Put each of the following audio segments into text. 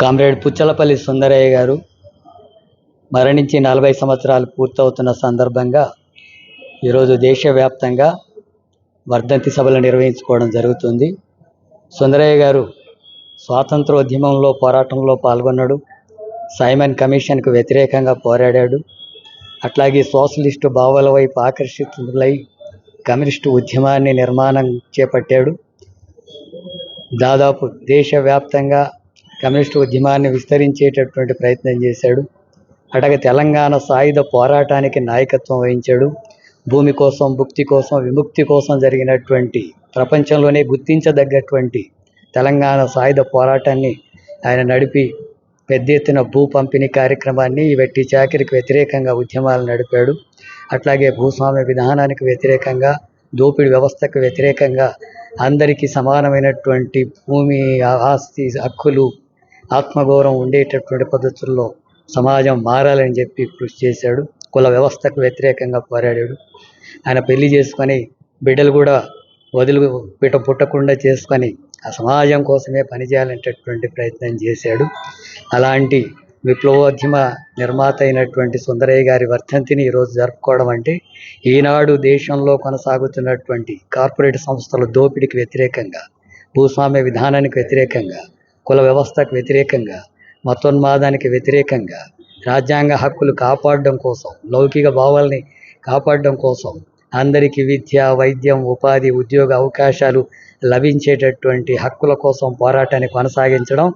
Comrade Puchalapalli Sundarayya గారు మరణించి నలభై సంవత్సరాలు పూర్తవుతున్న సందర్భంగా ఈరోజు దేశవ్యాప్తంగా వర్ధంతి సభలు నిర్వహించుకోవడం జరుగుతుంది. సుందరయ్య గారు స్వాతంత్రోద్యమంలో పోరాటంలో పాల్గొన్నాడు. సైమన్ కమిషన్కు వ్యతిరేకంగా పోరాడాడు. అట్లాగే సోషలిస్టు భావాల వైపు ఆకర్షితులై కమ్యూనిస్టు ఉద్యమాన్ని నిర్మాణం చేపట్టాడు. దాదాపు దేశవ్యాప్తంగా కమ్యూనిస్టు ఉద్యమాన్ని విస్తరించేటటువంటి ప్రయత్నం చేశాడు. అట్లాగే తెలంగాణ సాయుధ పోరాటానికి నాయకత్వం వహించాడు. భూమి కోసం భుక్తి కోసం విముక్తి కోసం జరిగినటువంటి ప్రపంచంలోనే గుర్తించదగ్గటువంటి తెలంగాణ సాయుధ పోరాటాన్ని ఆయన నడిపి పెద్ద ఎత్తున భూ పంపిణీ కార్యక్రమాన్ని వెట్టి చాకిరికి వ్యతిరేకంగా ఉద్యమాలు నడిపాడు. అట్లాగే భూస్వామ్య విధానానికి వ్యతిరేకంగా దోపిడీ వ్యవస్థకు వ్యతిరేకంగా అందరికీ సమానమైనటువంటి భూమి ఆస్తి హక్కులు ఆత్మగౌరవం ఉండేటటువంటి పద్ధతుల్లో సమాజం మారాలని చెప్పి కృషి చేశాడు. కుల వ్యవస్థకు వ్యతిరేకంగా పోరాడాడు. ఆయన పెళ్ళి చేసుకొని బిడ్డలు కూడా వదులు పిట పుట్టకుండా చేసుకొని ఆ సమాజం కోసమే పనిచేయాలనేటటువంటి ప్రయత్నం చేశాడు. అలాంటి విప్లవోద్యమ నిర్మాత అయినటువంటి సుందరయ్య గారి వర్ధంతిని ఈరోజు జరుపుకోవడం అంటే ఈనాడు దేశంలో కొనసాగుతున్నటువంటి కార్పొరేట్ సంస్థల దోపిడీకి వ్యతిరేకంగా భూస్వామ్య విధానానికి వ్యతిరేకంగా కుల వ్యవస్థకు వ్యతిరేకంగా మతోన్మాదానికి వ్యతిరేకంగా రాజ్యాంగ హక్కులు కాపాడడం కోసం లౌకిక భావాల్ని కాపాడడం కోసం అందరికీ విద్య వైద్యం ఉపాధి ఉద్యోగ అవకాశాలు లభించేటటువంటి హక్కుల కోసం పోరాటాన్ని కొనసాగించడం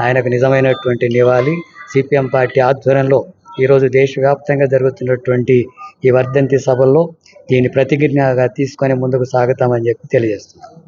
ఆయనకు నిజమైనటువంటి నివాళి. సిపిఎం పార్టీ ఆధ్వర్యంలో ఈరోజు దేశవ్యాప్తంగా జరుగుతున్నటువంటి ఈ వర్ధంతి సభల్లో దీన్ని ప్రతిజ్ఞగా తీసుకొని ముందుకు సాగుతామని చెప్పి తెలియజేస్తున్నాం.